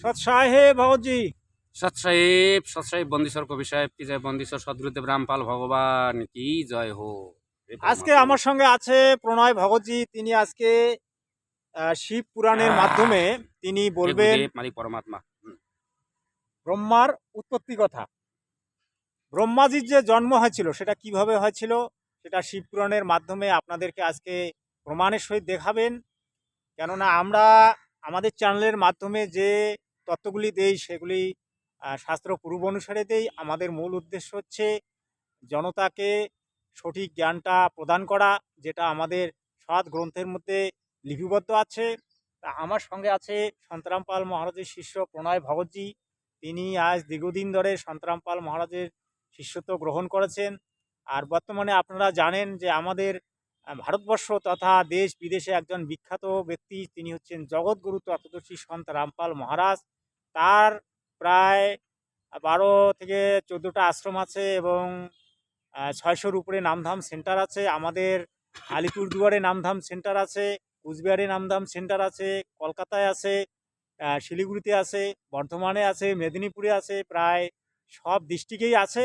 সৎ সাহে ভগতজি সৎ সাহেব সৎ সাহেব বন্দিশ্বর কবি সাহেব কি জয় বন্দিশ্বর সদগুরুদেব রামপাল ভগবান কি জয় হো। আজকে আমার সঙ্গে আছে প্রণয় ভগতজি তিনি আজকে শিব পুরাণের মাধ্যমে তিনি বলবেন মালিক পরমাত্মা ব্রহ্মার উৎপত্তি কথা। ব্রহ্মাজির যে জন্ম হয়েছিল সেটা কীভাবে হয়েছিল সেটা শিব পুরাণের মাধ্যমে আপনাদেরকে আজকে প্রমাণের সহিত দেখাবেন। কেননা আমরা আমাদের চ্যানেলের মাধ্যমে যে তত্ত্বগুলি দেই, সেগুলি শাস্ত্র পূর্ব অনুসারে দেই। আমাদের মূল উদ্দেশ্য হচ্ছে জনতাকে সঠিক জ্ঞানটা প্রদান করা, যেটা আমাদের সৎ গ্রন্থের মধ্যে লিপিবদ্ধ আছে। তা আমার সঙ্গে আছে সন্তরাম পাল মহারাজের শিষ্য প্রণয় ভগতজি তিনি আজ দীর্ঘদিন ধরে সন্তরাম পাল মহারাজের শিষ্যত্ব গ্রহণ করেছেন। আর বর্তমানে আপনারা জানেন যে আমাদের ভারতবর্ষ তথা দেশ বিদেশে একজন বিখ্যাত ব্যক্তি, তিনি হচ্ছেন জগৎগুরু তত্ত্বদর্শী সন্ত রামপাল মহারাজ। তার প্রায় বারো থেকে চোদ্দোটা আশ্রম আছে এবং ছয়শোর উপরে নামধাম সেন্টার আছে। আমাদের আলিপুরদুয়ারে নামধাম সেন্টার আছে, কুচবিহারে নামধাম সেন্টার আছে, কলকাতায় আছে শিলিগুড়িতে আছে, বর্ধমানে আছে, মেদিনীপুরে আছে, প্রায় সব ডিস্ট্রিক্টেই আছে।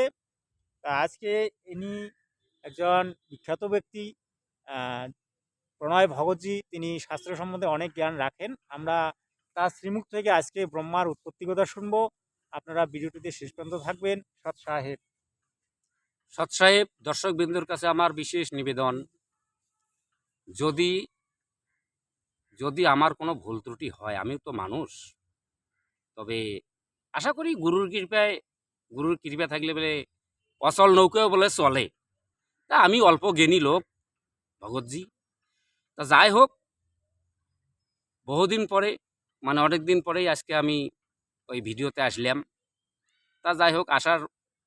আজকে ইনি একজন বিখ্যাত ব্যক্তি প্রণয় ভগতজি তিনি শাস্ত্র সম্বন্ধে অনেক জ্ঞান রাখেন। আমরা তার শ্রীমুখ থেকে আজকে ব্রহ্মার উৎপত্তি কথা শুনব। আপনারা ভিডিওটিতে শেষ পর্যন্ত থাকবেন। সৎ সাহেব। সৎ সাহেব দর্শক বিন্দুর কাছে আমার বিশেষ নিবেদন, যদি যদি আমার কোনো ভুল ত্রুটি হয়, আমিও তো মানুষ। তবে আশা করি গুরুর কৃপায়, গুরুর কৃপা থাকলে বলে অচল নৌকাও বলে চলে। তা আমি অল্প জ্ঞানী লোক, ভগৎজি। তা যাই হোক, বহুদিন পরে মানে অনেক দিন পরেই আজকে আমি ওই ভিডিওতে আসলাম। তা যাই হোক, আসার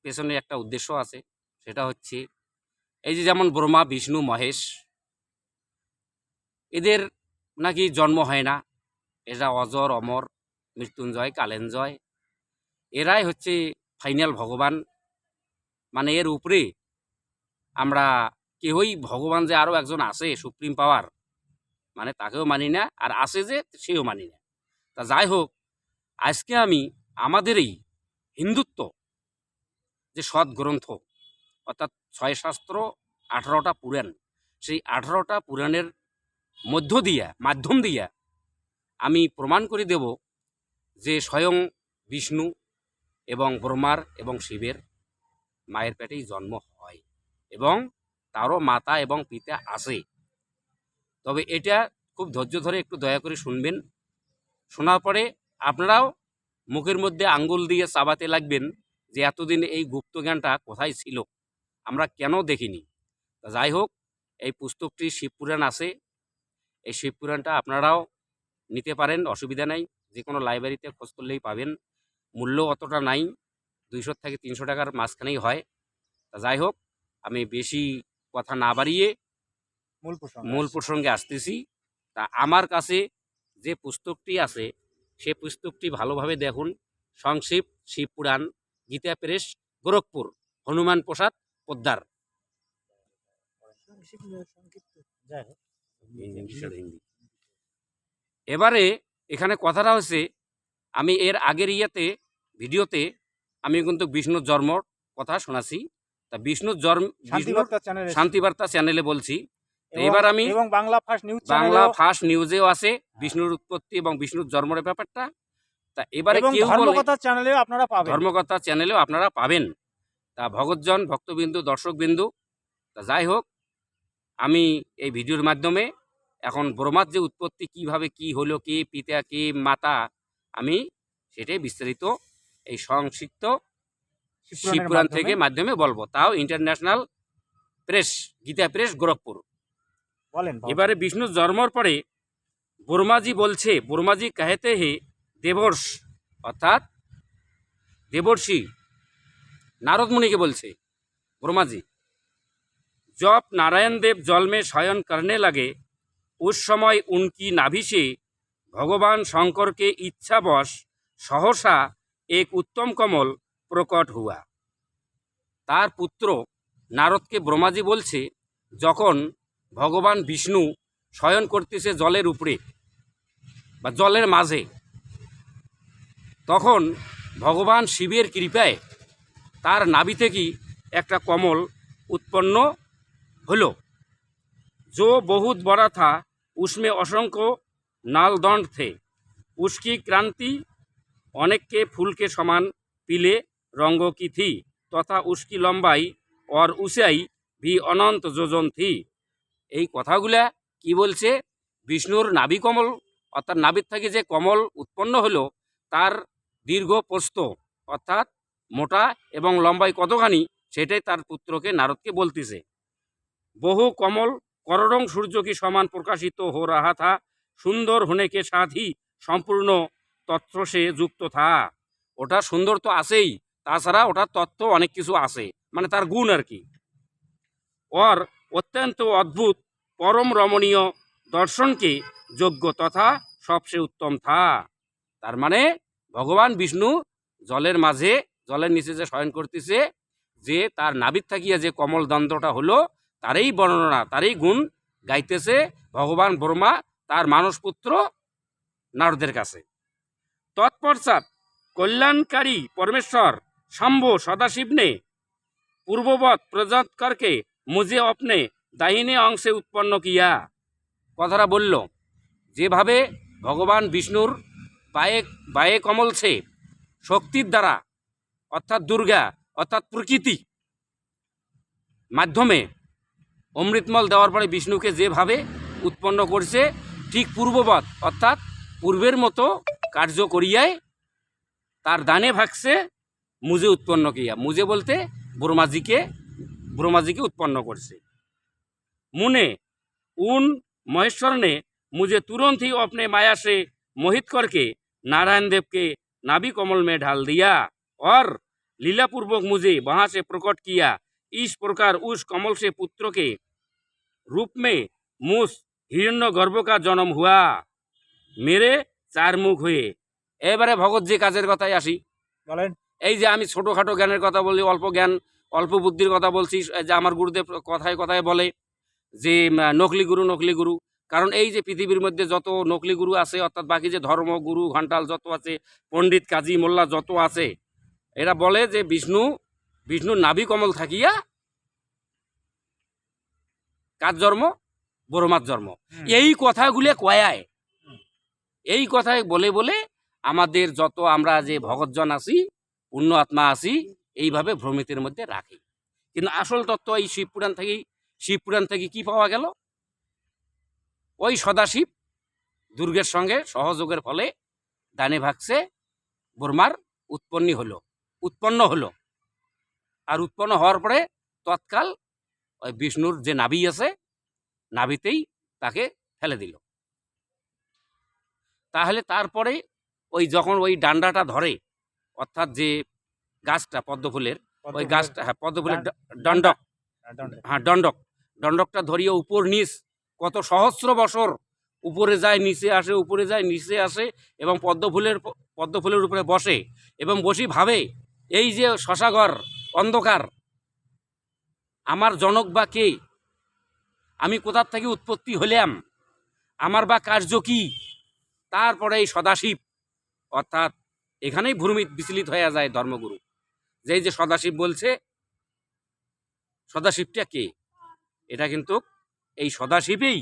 পেছনে একটা উদ্দেশ্য আছে, সেটা হচ্ছে এই যে যেমন ব্রহ্মা, বিষ্ণু, মহেশ, এদের নাকি জন্ম হয় না। এরা অজর, অমর, মৃত্যুঞ্জয়, কালেঞ্জয়, এরাই হচ্ছে ফাইনাল ভগবান। মানে এর উপরে আমরা কেউই ভগবান যে আরও একজন আছে, সুপ্রিম পাওয়ার মানে তাকেও মানি না, আর আছে যে সেও মানি না। তা যাই হোক, আজকে আমি আমাদের এই হিন্দুত্ব যে সৎ গ্রন্থ অর্থাৎ ছয় শাস্ত্র আঠারোটা পুরাণ, সেই আঠারোটা পুরাণের মধ্য দিয়া, মাধ্যম দিয়া আমি প্রমাণ করে দেব যে স্বয়ং বিষ্ণু এবং ব্রহ্মার এবং শিবের মায়ের পেটেই জন্ম হয় এবং তারও মাতা এবং পিতা আছে। তবে এটা খুব ধৈর্য ধরে একটু দয়া করে শুনবেন। শোনার পরে আপনারাও মুখের মধ্যে আঙ্গুল দিয়ে চাবাতে লাগবেন যে এতদিন এই গুপ্ত জ্ঞানটা কোথায় ছিল? আমরা কেন দেখিনি? তা যাই হোক এই পুস্তকটি শিবপুরাণ আছে। এই শিবপুরাণটা আপনারাও নিতে পারেন অসুবিধা নাই। যে কোনো লাইব্রেরিতে খোঁজ করলেই পাবেন। মূল্য অতটা নাই দুইশো থেকে তিনশো টাকার মাঝখানেই হয়। তা যাই হোক আমি বেশি কথা না বাড়িয়ে মূল মূল প্রসঙ্গে আসতেছি। তা আমার কাছে যে পুস্তকটি আছে সে পুস্তকটি ভালোভাবে দেখুন। সংক্ষিপ শিবপুরাণ গীতা প্রেস গোরখপুর হনুমান প্রসাদ পোদ্দার। এবারে এখানে কথাটা হচ্ছে আমি এর আগের ইয়েতে ভিডিওতে আমি কিন্তু বিষ্ণুর জন্মর কথা শোনাছি। তা বিষ্ণুর জন্ম শান্তিবার্তা চ্যানেলে বলছি। এবার আমি এবং Bangla first news Bangla first নিউজেও আছে বিষ্ণুর উৎপত্তি এবং বিষ্ণুর জন্মের ব্যাপারটা। তা এবারে এবং কেউ বলে ধর্মকথা চ্যানেলেও আপনারা পাবেন। ধর্মকথা চ্যানেলেও আপনারা পাবেন। তা ভগতজন ভক্তবিন্দু দর্শকবিন্দু তা যাই হোক আমি এই ভিডিওর মাধ্যমে এখন ব্রহ্মার যে উৎপত্তি কীভাবে কি হলো কে পিতা কে মাতা আমি সেটাই বিস্তারিত এই সংক্ষিপ্ত শিবপুরাণ থেকে মাধ্যমে বলব। তাও international press Gita press Gorakhpur. এবারে বিষ্ণু জন্মর পরে বর্মাজি বলছে বর্মাজি কাহেতে হে দেবর্ষ, অর্থাৎ নারদ নারদমুনিকে বলছে বর্মাজি জপ নারায়ণ দেব জন্মে শয়ন করনে লাগে, উস সময় উনকি নাভিসে ভগবান শঙ্করকে ইচ্ছাবশ সহসা এক উত্তম কমল প্রকট হুয়া। তার পুত্র নারদকে ব্রহ্মাজি বলছে, যখন ভগবান বিষ্ণু শয়ন করতেছে জলের উপরে বা জলের মাঝে। তখন ভগবান শিবের কৃপায় তার নাবি থেকেই একটা কমল উৎপন্ন হল। যো বহুত বড়া থা উষ্মে অসংখ্য নালদণ্ড থে উস্কি ক্রান্তি, অনেককে ফুলকে সমান পিলে রঙ্গ কি থি তথা উস্কি লম্বাই, অর উসাই ভি অনন্ত যোজন থি এই কথাগুলা কি বলছে? বিষ্ণুর নাভি কমল, অর্থাৎ নাবির থেকে যে কমল উৎপন্ন হলো, তার দীর্ঘ প্রস্ত অর্থাৎ মোটা এবং লম্বায় কতখানি, সেটাই তার পুত্রকে নারদকে বলতেছে। বহু কমল কররং সূর্যকে সমান প্রকাশিত হো রাহা থা, সুন্দর হনেকে সাধি, সম্পূর্ণ তথ্য সে যুক্ত থা। ওটা সুন্দর তো আছেই, তাছাড়া ওটার তথ্য অনেক কিছু আছে মানে তার গুণ আর কি। অর অত্যন্ত অদ্ভুত, পরম রমণীয় দর্শনকে যোগ্য তথা সবচেয়ে উত্তম থা। তার মানে ভগবান বিষ্ণু জলের মাঝে, জলের নিচে যে শয়ন করতেছে, যে তার নাবিদ থাকিয়া যে কমল দণ্ডটা হলো, তারই বর্ণনা, তারই গুণ গাইতেছে ভগবান ব্রহ্মা, তার মানসপুত্র নারদের কাছে। তৎপশ্চাৎ কল্যাণকারী পরমেশ্বর, শম্ভ সদাশিবনে পূর্ববৎ প্রজাত করকে মুজে অপনে দাহিনে অংশে উৎপন্ন কিয়া। কথাটা বলল, যেভাবে ভগবান বিষ্ণুর পায়ে বায়ে কমলছে শক্তির দ্বারা, অর্থাৎ দুর্গা, অর্থাৎ প্রকৃতি মাধ্যমে অমৃতমল দেওয়ার পরে বিষ্ণুকে যেভাবে উৎপন্ন করছে, ঠিক পূর্ববৎ, অর্থাৎ পূর্বের মতো কার্য করিয়ায় তার দানে ভাগছে, মুজে উৎপন্ন কিয়া। মুজে বলতে বর্মাজিকে ব্রহ্মাজিকে উৎপন্ন করছে মুনে उन महेश्वर ने मुझे तुरंत ही अपने माया से मोहित करके नारायण देव के नाभि कमल में ढाल दिया और लीला पूर्वक मुझे वहां से प्रकट किया इस प्रकार उस कमल से पुत्र के रूप में मुझ हिरण्य गर्भ का जन्म हुआ मेरे চার মুখ হয়ে এবারে ভগৎ যে কাজের কথায় আসি বলেন এই যে আমি ছোটোখাটো জ্ঞানের কথা বলি অল্প জ্ঞান অল্প বুদ্ধির কথা বলছি যে আমার গুরুদেব কথায় কথায় বলে যে নকলি গুরু নকলি গুরু। কারণ এই যে পৃথিবীর মধ্যে যত নকলি গুরু আছে অর্থাৎ বাকি যে ধর্ম গুরু ঘন্টাল যত আছে পণ্ডিত কাজী মোল্লা যত আছে এরা বলে যে বিষ্ণু বিষ্ণুর নাভি কমল থাকিয়া কার জন্ম? ব্রহ্মার জন্ম। এই কথাগুলো কয়ায়। এই কথায় বলে বলে আমাদের যত আমরা যে ভগৎজন আছি পুণ্য আত্মা আছি এইভাবে ভ্রমিতের মধ্যে রাখি। কিন্তু আসল তত্ত্ব এই শিবপুরাণ থেকেই শিবপুরাণ থেকে কি পাওয়া গেল? ওই সদাশিব দুর্গের সঙ্গে সহযোগের ফলে দানে ভাগছে, বর্মার উৎপন্ন হলো উৎপন্ন হলো। আর উৎপন্ন হওয়ার পরে তৎকাল ওই বিষ্ণুর যে নাভি আছে, নাভিতেই তাকে ফেলে দিল। তাহলে তারপরে ওই যখন ওই ডান্ডাটা ধরে, অর্থাৎ যে গাছটা পদ্মফুলের। ওই গাছটা হ্যাঁ পদ্মফুলের ড- দণ্ডক। হ্যাঁ দণ্ডক। দণ্ডকটা ধরিয়ে উপর নিচ কত সহস্র বছর উপরে যায় নিচে আসে উপরে যায় নিচে আসে এবং পদ্মফুলের পদ্মফুলের উপরে বসে এবং বসি ভাবে এই যে শশাঘর অন্ধকার আমার জনক বা কে? আমি কোথার থেকে উৎপত্তি হলাম? আমার বা কার্য কি? তারপরে এই সদাশিব অর্থাৎ এখানেই ভূমি বিচলিত হয়ে যায় ধর্মগুরু। যেই যে সদাশিব বলছে, সদাশিবটা কে? এটা কিন্তু এই সদাশিবেই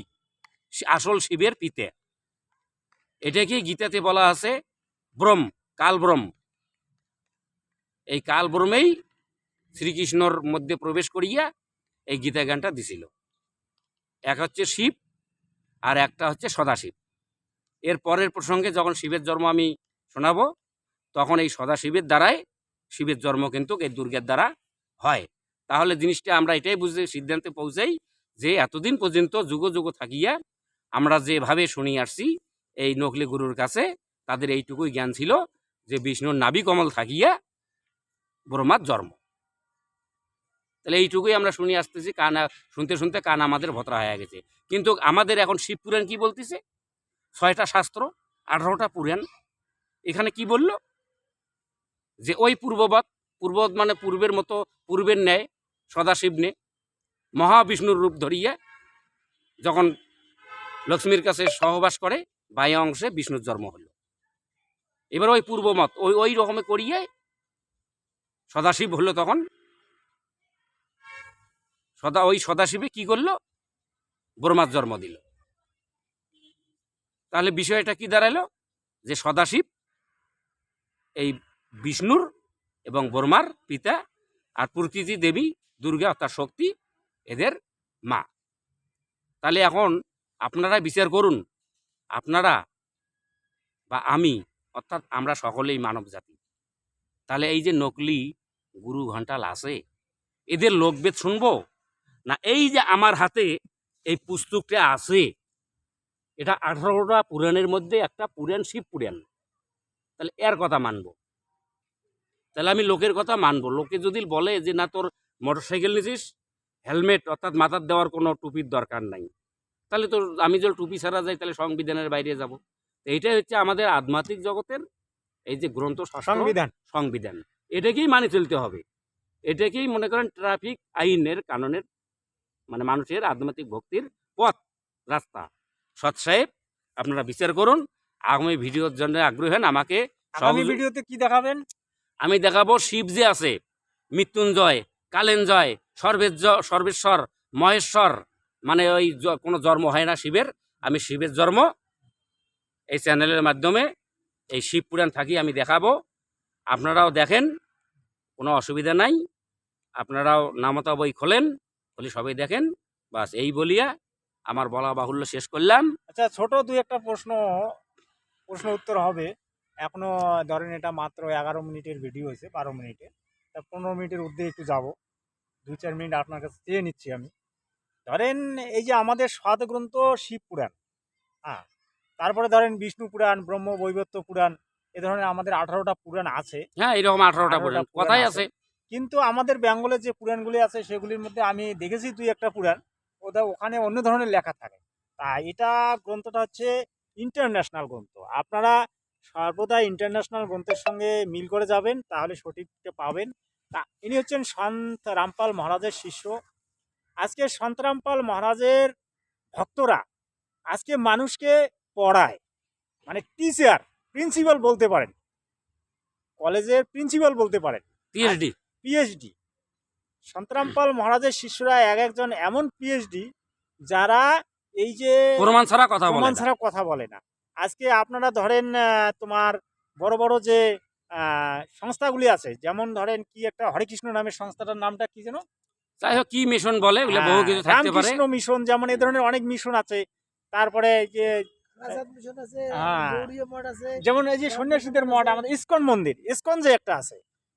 আসল শিবের পিতে। এটাকে গীতাতে বলা আছে? ব্রহ্ম, কাল ব্রহ্ম। এই কাল ব্রহ্মেই শ্রীকৃষ্ণর মধ্যে প্রবেশ করিয়া এই গীতা জ্ঞানটা দিছিল। এক হচ্ছে শিব আর একটা হচ্ছে সদাশিব। এর পরের প্রসঙ্গে যখন শিবের জন্ম আমি শোনাবো, তখন এই সদাশিবের দ্বারাই শিবের জন্ম কিন্তু এই দুর্গের দ্বারা হয়। তাহলে জিনিসটা আমরা এটাই বুঝতে সিদ্ধান্তে পৌঁছাই যে এতদিন পর্যন্ত যুগ যুগ থাকিয়া আমরা যেভাবে শুনি আসছি, এই নকলি গুরুর কাছে তাদের এইটুকুই জ্ঞান ছিল যে বিষ্ণুর নাভি কমল থাকিয়া ব্রহ্মার জন্ম। তাহলে এইটুকুই আমরা শুনি আসতেছি, কান, শুনতে শুনতে কান আমাদের ভতরা হয়ে গেছে। কিন্তু আমাদের এখন শিব পুরাণ কি বলতেছে? ছয়টা শাস্ত্র, আঠারোটা পুরাণ। এখানে কি বলল? যে ওই পূর্ববৎ পূর্ববৎ মানে পূর্বের মতো, পূর্বের ন্যায় সদাশিব নে, মহাবিষ্ণুর রূপ ধরিয়ে যখন লক্ষ্মীর কাছে সহবাস করে, বায়া অংশে বিষ্ণুর জন্ম হল। এবার ওই পূর্বমত, ওই ওই রকমে করিয়ে সদাশিব হলো তখন। সদা, ওই সদাশিবে কি করল? ব্রহ্মার জন্ম দিল। তাহলে বিষয়টা কি দাঁড়াল? যে সদাশিব এই বিষ্ণুর এবং বর্মার পিতা আর প্রকৃতি দেবী দুর্গা অর্থাৎ শক্তি এদের মা। তাহলে এখন আপনারা বিচার করুন, আপনারা বা আমি, অর্থাৎ আমরা সকলেই মানব জাতি, তাহলে এই যে নকলি গুরু ঘন্টাল আছে, এদের লোকবেদ শুনব? না এই যে আমার হাতে এই পুস্তকটা আছে, এটা আঠারোটা পুরাণের মধ্যে একটা পুরাণ শিব পুরাণ, তাহলে এর কথা মানবো। তাহলে আমি লোকের কথা মানবো। লোকে যদি বলে যে না তোর মোটরসাইকেল নিছিস হেলমেট অর্থাৎ মাথার দেওয়ার কোনো টুপির দরকার নাই। তাহলে তোর আমি যদি টুপি ছাড়া যাই তাহলে সংবিধানের বাইরে যাব। এইটাই হচ্ছে আমাদের আধ্যাত্মিক জগতের এই যে গ্রন্থ সংবিধান। সংবিধান। এটাকেই মানে চলতে হবে। এটাকেই মনে করেন ট্রাফিক আইনের কানুনের মানে মানুষের আধ্যাত্মিক ভক্তির পথ রাস্তা। সৎ সাহেব আপনারা বিচার করুন। আগামী ভিডিওর জন্য আগ্রহী হন আমাকে ভিডিওতে কি দেখাবেন? আমি দেখাবো শিব যে আছে। মৃত্যুঞ্জয়, কালেঞ্জয় সর্বেজ সর্বেশ্বর, মহেশ্বর। মানে ওই কোনো জন্ম হয় না শিবের। আমি শিবের জন্ম এই চ্যানেলের মাধ্যমে এই শিব পুরাণ থাকি আমি দেখাবো। আপনারাও দেখেন, কোনো অসুবিধা নাই। আপনারাও নামতা বই খোলেন, বলি সবাই দেখেন। বাস এই বলিয়া আমার বলা বাহুল্য শেষ করলাম। আচ্ছা ছোট দুই একটা প্রশ্ন প্রশ্ন উত্তর হবে। এখনও ধরেন এটা মাত্র এগারো মিনিটের ভিডিও হয়েছে বারো মিনিটের তা পনেরো মিনিটের উদ্যোগে একটু যাব। দু চার মিনিট আপনার কাছে চেয়ে নিচ্ছি আমি। ধরেন এই যে আমাদের সাত গ্রন্থ শিব পুরাণ হ্যাঁ তারপরে ধরেন বিষ্ণু পুরাণ ব্রহ্ম বৈবত্য পুরাণ এ ধরনের আমাদের আঠারোটা পুরাণ আছে। হ্যাঁ এরকম আঠারোটা পুরাণ কথাই আছে। আছে। কিন্তু আমাদের বেঙ্গলের যে পুরাণগুলি আছে সেগুলির মধ্যে আমি দেখেছি দুই একটা পুরাণ। ওটা ওখানে অন্য ধরনের লেখা থাকে। তা এটা গ্রন্থটা হচ্ছে ইন্টারন্যাশনাল গ্রন্থ। আপনারা সর্বদা ইন্টারন্যাশনাল গ্রন্থের সঙ্গে মিল করে যাবেন তাহলে সঠিকটা পাবেন। তা ইনি হচ্ছেন সন্ত রামপাল মহারাজের শিষ্য। আজকে সন্ত রামপাল মহারাজের ভক্তরা আজকে মানুষকে পড়ায়। মানে টিচার প্রিন্সিপাল বলতে পারেন। কলেজের প্রিন্সিপাল বলতে পারেন। পিএইচডি পিএইচডি সন্তরামপাল মহারাজের শিষ্যরা এক একজন এমন পিএইচডি যারা এই যে প্রমাণ ছাড়া কথা প্রমাণ ছাড়া কথা বলে না। আজকে আপনারা ধরেন তোমার বড় বড় যে আহ, সংস্থাগুলি আছে যেমন ধরেন কি একটা হরেকৃষ্ণ নামের সংস্থাটার নামটা কি যেন? যাই হোক কি মিশন বলে ওগুলো বহু কিছু থাকতে পারে। রামকৃষ্ণ মিশন যেমন এই ধরনের অনেক মিশন আছে। তারপরে যে আজাদ মিশন আছে হ্যাঁ। গৌরীয় মঠ আছে। যেমন এই যে সন্ন্যাসীদের মঠ আমাদের ইস্কন মন্দির ইস্কন যে একটা আছে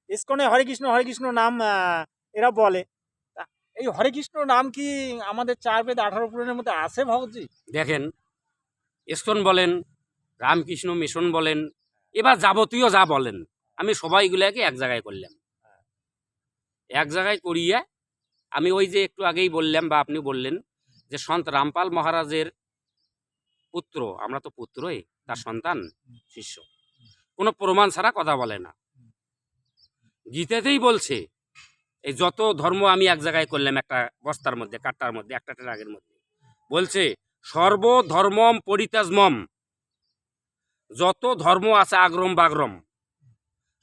ইস্কনে হরে কৃষ্ণ হরে কৃষ্ণ নাম এরা বলে। এই হরে কৃষ্ণ নাম কি আমাদের চার বেদ আঠারো পুরাণের মধ্যে আছে ভগতজি দেখেন ইস্কন বলেন রামকৃষ্ণ মিশন বলেন এবার যাবতীয় যা বলেন আমি সবাইগুলাকে এক জায়গায় করলাম। এক জায়গায় করিয়ে আমি ওই যে একটু আগেই বললাম বা আপনি বললেন যে সন্ত রামপাল মহারাজের পুত্র আমরা তো পুত্রই তার সন্তান শিষ্য। কোনো প্রমাণ ছাড়া কথা বলে না। গীতাতেই বলছে এই যত ধর্ম আমি এক জায়গায় করলাম একটা বস্তার মধ্যে কাট্টার মধ্যে একটা ট্রাগের মধ্যে বলছে সর্বধর্মম পরিত্যাজমম। যত ধর্ম আছে আগ্রম বাগ্রম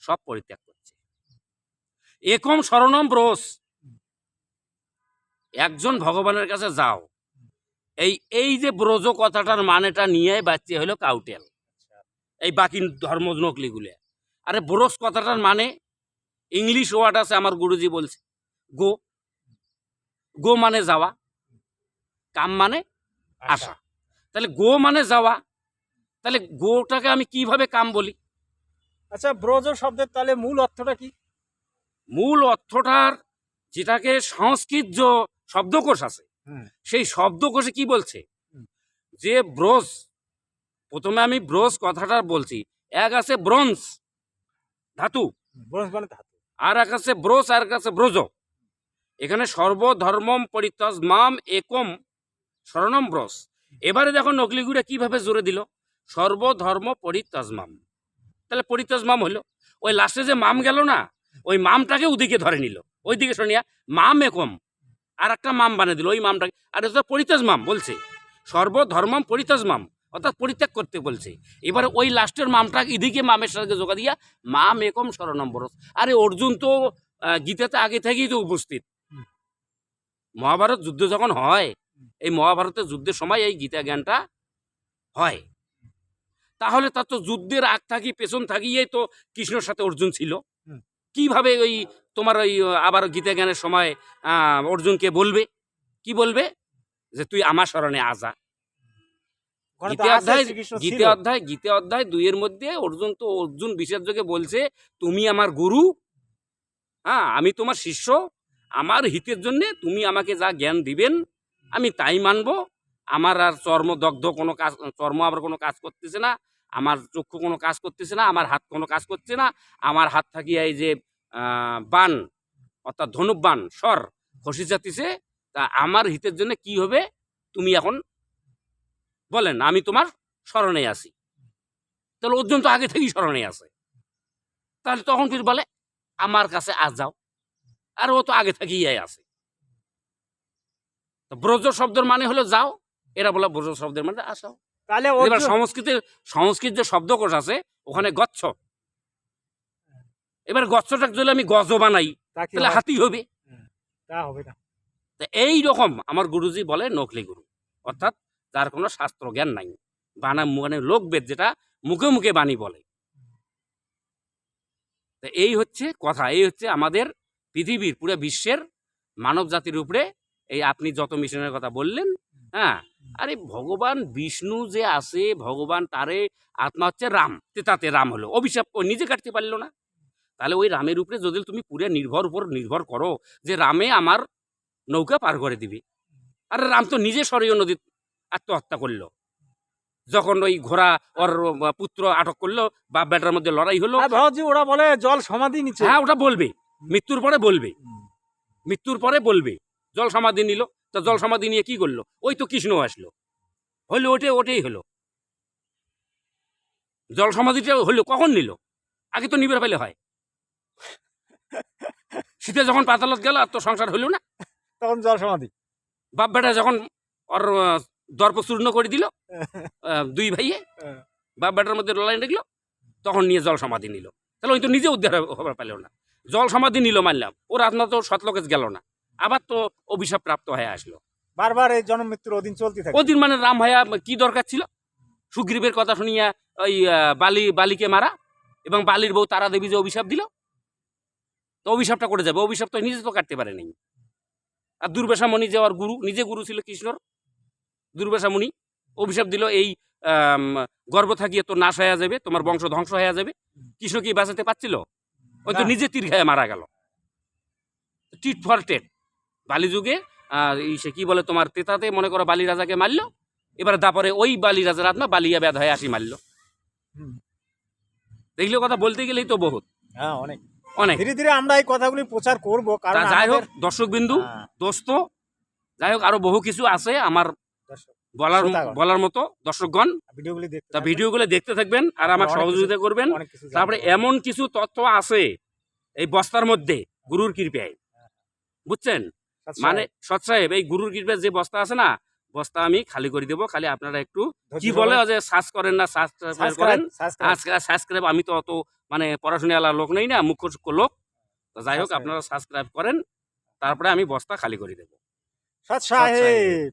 সব পরিত্যাগ করছে। একম শরণম ব্রোস। একজন ভগবানের কাছে যাও। এই এই যে ব্রজ কথাটার মানেটা নিয়ে বাচ্চা হলো কাউটেল। এই বাকি ধর্ম নকলিগুলো। আরে ব্রোস কথাটার মানে ইংলিশ ওয়ার্ড আছে আমার গুরুজি বলছে। গো। গো মানে যাওয়া কাম মানে আসা। তাহলে গো মানে যাওয়া তাহলে গোটাকে আমি কীভাবে কাম বলি? আচ্ছা ব্রজ শব্দের তাহলে মূল অর্থটা কি? মূল অর্থটার যেটাকে সংস্কৃত শব্দকোষ আছে সেই শব্দকোষে কি বলছে? যে ব্রোজ প্রথমে আমি ব্রোজ কথাটা বলছি এক আছে ব্রোঞ্জ ধাতু। ব্রজ মানে ধাতু। আর এক আছে ব্রোস আর এক আছে ব্রজ। এখানে সর্বধর্মম পরিত্যাজ মাম একম শরণম ব্রস এবারে দেখো নকলিগুড়া কীভাবে জোরে দিল? সর্বধর্ম পরিত্যাজ মাম তাহলে পরিত্যাজ মাম হলো ওই লাস্টে যে মাম গেল না, ওই মামটাকে ওদিকে ধরে নিল। ওই দিকে শুনিয়া মাম একম আর একটা মাম বানিয়ে দিল, ওই মামটাকে। আর এটা পরিত্যাজ মাম বলছে। সর্বধর্মম পরিত্যাজ মাম অর্থাৎ পরিত্যাগ করতে বলছে। এবারে ওই লাস্টের মামটা এদিকে মামের সাথে যোগা দিয়া, মাম একম শরণম বরস আরে অর্জুন তো গীতাতে আগে থেকেই তো উপস্থিত। মহাভারত যুদ্ধ যখন হয়, এই মহাভারতের যুদ্ধের সময় এই গীতা জ্ঞানটা হয়। তাহলে তার তো যুদ্ধের আগ থাকি পেছন থাকিয়েই তো কৃষ্ণর সাথে অর্জুন ছিল। কীভাবে ওই তোমার ওই আবার গীতা জ্ঞানের সময় অর্জুনকে বলবে? কি বলবে? যে তুই আমার স্মরণে আজা গীতা অধ্যায় গীতা অধ্যায় গীতা অধ্যায় দুইয়ের মধ্যে অর্জুন তো অর্জুন বিশেষজ্ঞকে বলছে তুমি আমার গুরু হ্যাঁ আমি তোমার শিষ্য আমার হিতের জন্য তুমি আমাকে যা জ্ঞান দিবেন আমি তাই মানব আমার আর চর্মদগ্ধ কোনো কাজ, চর্ম আবার কোনো কাজ করতেছে না, আমার চক্ষু কোনো কাজ করতেছে না, আমার হাত কোনো কাজ করছে না, আমার হাত থাকিয়া এই যে বান, অর্থাৎ ধনুক বান স্বর খসি যাতিছে তা আমার হিতের জন্য কি হবে? তুমি এখন বলেন, আমি তোমার স্মরণে আছি। তাহলে অর্জুন তো আগে থেকেই স্মরণে আছে। তাহলে তখন ফির বলে, আমার কাছে আজ যাও, আর ও তো আগে থেকেই আছে। ব্রজ শব্দের মানে হলো যাও এরা বলে ব্রজ শব্দের মানে আসাও। তাহলে এবার সংস্কৃতের সংস্কৃত যে শব্দকোষ আছে ওখানে গচ্ছ। এবার গচ্ছটা যদি আমি গজ বানাই তাহলে হাতি হবে। তা হবে না। এই রকম আমার গুরুজি বলে নকলি গুরু। অর্থাৎ তার কোনো শাস্ত্র জ্ঞান নাই। বানা মানে লোকবেদ যেটা মুখে মুখে বাণী বলে। তা এই হচ্ছে কথা। এই হচ্ছে আমাদের পৃথিবীর পুরো বিশ্বের মানব জাতির উপরে এই আপনি যত মিশনের কথা বললেন হ্যাঁ? আরে ভগবান বিষ্ণু যে আছে ভগবান তারে আত্মা হচ্ছে রাম। তাতে রাম হলো। অভিশাপ ও নিজে কাটতে পারল না। তাহলে ওই রামের উপরে যদি তুমি পুরো নির্ভর উপর নির্ভর করো যে রামে আমার নৌকা পার করে দিবে। আরে রাম তো নিজে সরীয় নদী আত্মহত্যা করল। যখন ওই ঘোড়া ওর পুত্র আটক করল বাপ বেটার মধ্যে লড়াই হলো। ভাবছি ওরা বলে জল সমাধি নিচ্ছে হ্যাঁ ওটা বলবে। মৃত্যুর পরে বলবে। মৃত্যুর পরে বলবে। জল সমাধি নিল। তা জল সমাধি নিয়ে কি করল? ওই তো কৃষ্ণ আসলো। হইল ওটাই ওটাই হলো। জল সমাধিটা হলো কখন নিল? আগে তো নিবে পেলে হয়। শীতে যখন পাতালত গেল আর তো সংসার হইল না। তখন জল সমাধি বাপ বেটা যখন ওর দর্প চূর্ণ করে দিল দুই ভাইয়ে হ্যাঁ। বাপ বেটার মধ্যে লড়াই দেখল তখন নিয়ে জল সমাধি নিল। তাহলে ওই তো নিজে উদ্ধার হবার পেল না। জল সমাধি নিল মানলাম। ওর আত্মা তো গেল না। আবার তো অভিশাপ প্রাপ্ত হয়ে আসলো। বারবার এই জন্ম মৃত্যুর অধীন চলতে থাকে। ওদিন মানে রাম ভাইয়া কি দরকার ছিল? সুগ্রীবের কথা শুনিয়া ওই বালি বালিকে মারা এবং বালির বউ তারা দেবী যে অভিশাপ দিল তো অভিশাপটা করে যাবে। অভিশাপ তো নিজে তো কাটতে পারে নাই। আর দুর্বাসা মণি যে ওর গুরু নিজে গুরু ছিল কৃষ্ণর দুর্বাসা মুনি অভিশাপ দিল এই গর্ভ থাকিয়ে তো নাশ হয়ে যাবে তোমার বংশ ধ্বংস হয়ে যাবে। কৃষ্ণ কি বাঁচাতে পারছিল? ওই তো নিজে তীর খেয়ে মারা গেল। টিট ফর টেট বালি যুগে সে কি বলে তোমার তেতাতে মনে করো বালি রাজাকে মারলো এবার তারপরে ওই বালি রাজার আত্মা বালিয়া ব্যাধ হয়ে আসি মারলো। দেখলে কথা বলতে গেলেই তো বহুত। হ্যাঁ অনেক। অনেক। ধীরে ধীরে আমরা এই কথাগুলি প্রচার করব কারণ যাই হোক দর্শক বিন্দু হ্যাঁ, দোস্ত যাই হোক আরও বহু কিছু আছে আমার বলার বলার মতো দর্শকগণ। তা। ভিডিওগুলো দেখতে থাকবেন আর আমার সহযোগিতা করবেন। তারপরে এমন কিছু তথ্য আছে এই বস্তার মধ্যে গুরুর কৃপায়। বুঝছেন? আচ্ছা, মানে সৎ সাহেব এই গুরুর কৃপায় যে বস্তা আছে না বস্তা আমি খালি করে দেবো। খালি আপনারা একটু কি বলে যে সার্চ করেন না সাবস্ক্রাইব করেন। সাবস্ক্রাইব আমি তো অত মানে পড়াশোনা লোক নেই না মুখ্য সূক্ষ্ম লোক। তো যাই হোক আপনারা সাবস্ক্রাইব করেন তারপরে আমি বস্তা খালি করে দেবো। সৎ। সাহেব।